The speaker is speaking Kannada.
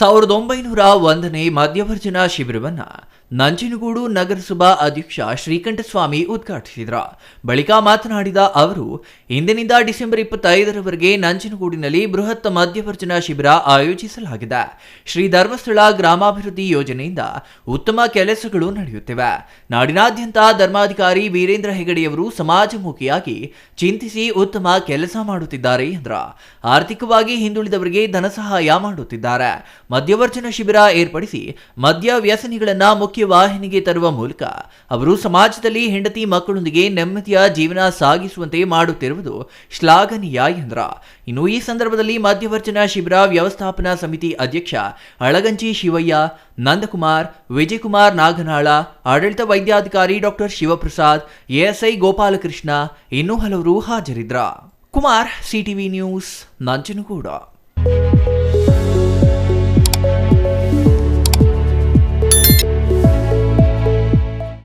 ಸಾವಿರದ ಒಂಬೈನೂರ ಒಂದನೇ ಮಧ್ಯವರ್ಜನ ಶಿಬಿರವನ್ನ ನಂಜನಗೂಡು ನಗರಸಭಾ ಅಧ್ಯಕ್ಷ ಶ್ರೀಕಂಠಸ್ವಾಮಿ ಉದ್ಘಾಟಿಸಿದರು. ಬಳಿಕ ಮಾತನಾಡಿದ ಅವರು ಇಂದಿನಿಂದ ಡಿಸೆಂಬರ್ ಇಪ್ಪತ್ತೈದರವರೆಗೆ ನಂಜನಗೂಡಿನಲ್ಲಿ ಬೃಹತ್ ಮಧ್ಯವರ್ಜನ ಶಿಬಿರ ಆಯೋಜಿಸಲಾಗಿದೆ. ಶ್ರೀ ಧರ್ಮಸ್ಥಳ ಗ್ರಾಮಾಭಿವೃದ್ಧಿ ಯೋಜನೆಯಿಂದ ಉತ್ತಮ ಕೆಲಸಗಳು ನಡೆಯುತ್ತಿವೆ. ನಾಡಿನಾದ್ಯಂತ ಧರ್ಮಾಧಿಕಾರಿ ವೀರೇಂದ್ರ ಹೆಗಡೆಯವರು ಸಮಾಜಮುಖಿಯಾಗಿ ಚಿಂತಿಸಿ ಉತ್ತಮ ಕೆಲಸ ಮಾಡುತ್ತಿದ್ದಾರೆ ಎಂದ್ರ. ಆರ್ಥಿಕವಾಗಿ ಹಿಂದುಳಿದವರಿಗೆ ಧನ ಸಹಾಯ ಮಾಡುತ್ತಿದ್ದಾರೆ. ಮಧ್ಯವರ್ಜನ ಶಿಬಿರ ಏರ್ಪಡಿಸಿ ಮದ್ಯ ವ್ಯಸನಿಗಳನ್ನ ಮುಖ್ಯವಾಹಿನಿಗೆ ತರುವ ಮೂಲಕ ಅವರು ಸಮಾಜದಲ್ಲಿ ಹೆಂಡತಿ ಮಕ್ಕಳೊಂದಿಗೆ ನೆಮ್ಮದಿಯ ಜೀವನ ಸಾಗಿಸುವಂತೆ ಮಾಡುತ್ತಿರುವುದು ಶ್ಲಾಘನೀಯ ಎಂದ್ರ. ಇನ್ನು ಈ ಸಂದರ್ಭದಲ್ಲಿ ಮಧ್ಯವರ್ಜನ ಶಿಬಿರ ವ್ಯವಸ್ಥಾಪನಾ ಸಮಿತಿ ಅಧ್ಯಕ್ಷ ಅಳಗಂಚಿ ಶಿವಯ್ಯ, ನಂದಕುಮಾರ್, ವಿಜಯಕುಮಾರ್ ನಾಗನಾಳ, ಆಡಳಿತ ವೈದ್ಯಾಧಿಕಾರಿ ಡಾಕ್ಟರ್ ಶಿವಪ್ರಸಾದ್, ಎಎಸ್ಐ ಗೋಪಾಲಕೃಷ್ಣ ಇನ್ನೂ ಹಲವರು ಹಾಜರಿದ್ರ. Kumar, CTV news, Nanjangud.